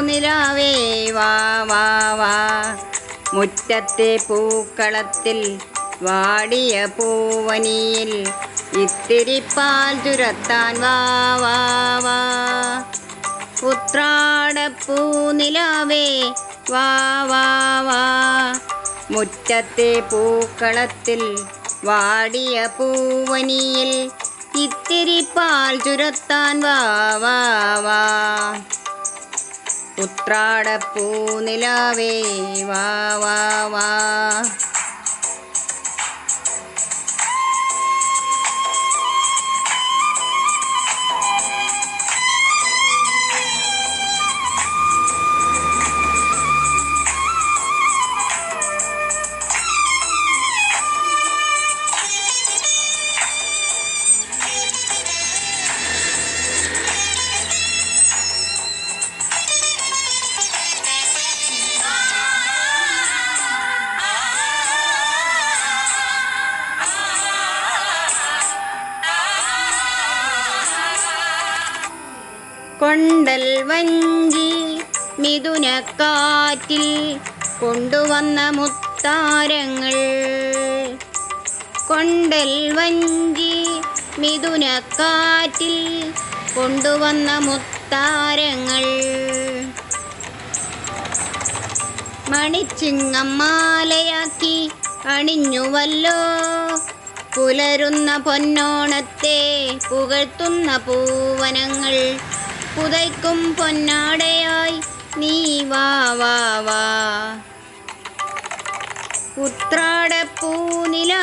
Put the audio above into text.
നിലാവേ വാ വാ വാ. മുറ്റത്തെ പൂക്കളത്തിൽ വാടിയ പൂവനിയിൽ ഇത്തിരി പാൽ ചുരത്താൻ വാ വാ വാ. ഉത്രാടപ്പൂനിലാവേ വാ വാ വാ. മുറ്റത്തെ പൂക്കളത്തിൽ വാടിയ പൂവനിയിൽ ഇത്തിരി പാൽ ചുരത്താൻ വാ വാ. ഉത്രാടപ്പൂ നിലാവേ വാ വാ വാ. കൊണ്ടൽ വഞ്ചി മിഥുനക്കാറ്റിൽ കൊണ്ടുവന്ന മുത്താരങ്ങൾ. കൊണ്ടൽ വഞ്ചി മിഥുനക്കാറ്റിൽ കൊണ്ടുവന്ന മുത്താരങ്ങൾ. മണിച്ചിങ്ങം മാലയാക്കി അണിഞ്ഞുവല്ലോ. പുലരുന്ന പൊന്നോണത്തെ പുകഴ്ത്തുന്ന പൂവനങ്ങൾ. പുതയ്ക്കും പൊന്നാടയായി. നീ വാ വാ വാ. ഉത്രാടപ്പൂ നില